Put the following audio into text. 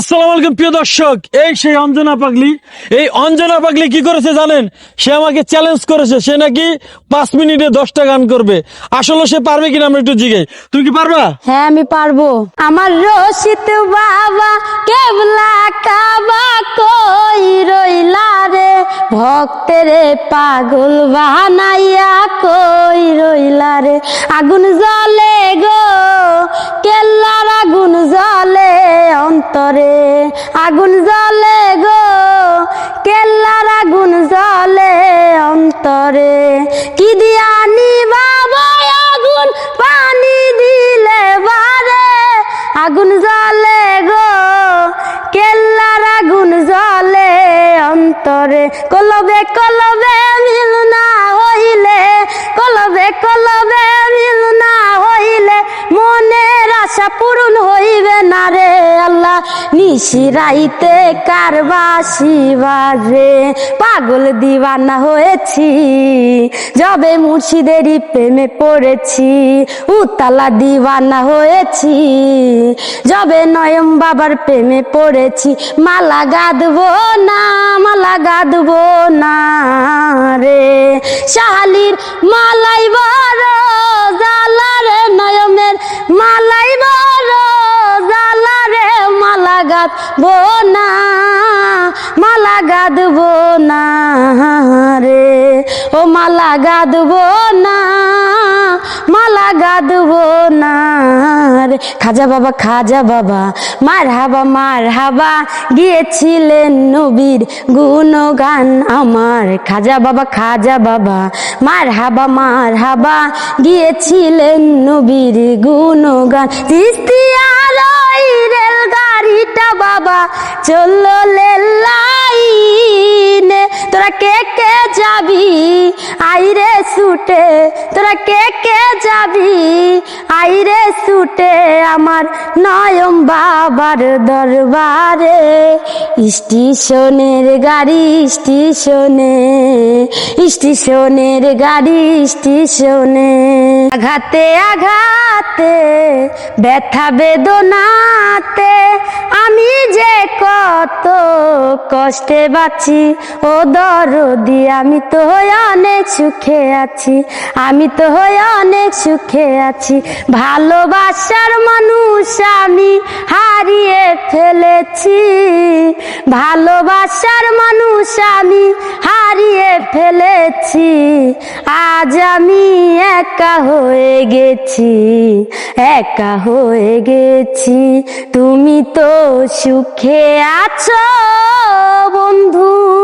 আসসালামু আলাইকুম, প্রিয় দর্শক। এই সেই অঞ্জনা পাগলি। এই অঞ্জনা পাগলি কি করেছে জানেন? সে আমাকে চ্যালেঞ্জ করেছে। সে নাকি পাঁচ মিনিটে দশটা গান করবে। আসলে সে পারবে কিনা আমরা একটু জিগাই। তুমি কি পারবা? হ্যাঁ আমি পারব। আমার রশিদ বাবা কেবলা কাবা কই রইলা রে? ভক্তেরে পাগল বানাইয়া কই রইলা রে? আগুন জ্বলে অন্তরে কলবে হইবে না রে আল্লাহ, নিশিরাইতে কারবাসি বাজে? পাগল দিওয়ানা হয়েছি, যবে মুর্শিদেরই প্রেমে পড়েছি, উতালা দিওয়ানা হয়েছি, যবে নয়ম বাবার প্রেমে পড়েছি, মালা গাদবো না, মালা গাদবো না রে। শাহালির মালাই গাদবো না, মালা গাদবো না রে। ও মালা গাদবো না, মালা গাদবো না রে। খাজা বাবা খাজা বাবা মার হাবা মার হাবা গিয়েছিলেন নবীর গুণগান আমার। খাজা বাবা খাজা বাবা মার হাবা মার হাবা গিয়েছিলেন নবীর গুণগান। তিস্তিয়ার বাবা চলল লাইনে তোরা কে কে যাবি? আইরে সুটে, তোরা কে কে যাবি? আইরে সুটে, আমার নয়ম বাবার দরবারে। স্টেশনের গাড়ি, স্টেশনে, স্টেশনের গাড়ি, স্টেশনে। আঘাতে আঘাতে, ব্যথা বেদনাতে, আমি যে কত কষ্টে বাঁচি ও দরদি আমি তো অনেক সুখে আছি, আমি তো অনেক সুখে আছি। ভালোবাসার মানুষ আমি হারিয়ে ফেলেছি, ভালোবাসার মানুষ আমি হারিয়ে ফেলেছি। আজ আমি একা হয়ে গেছি, একা হয়ে গেছি। তুমি তো সুখে আছো বন্ধু।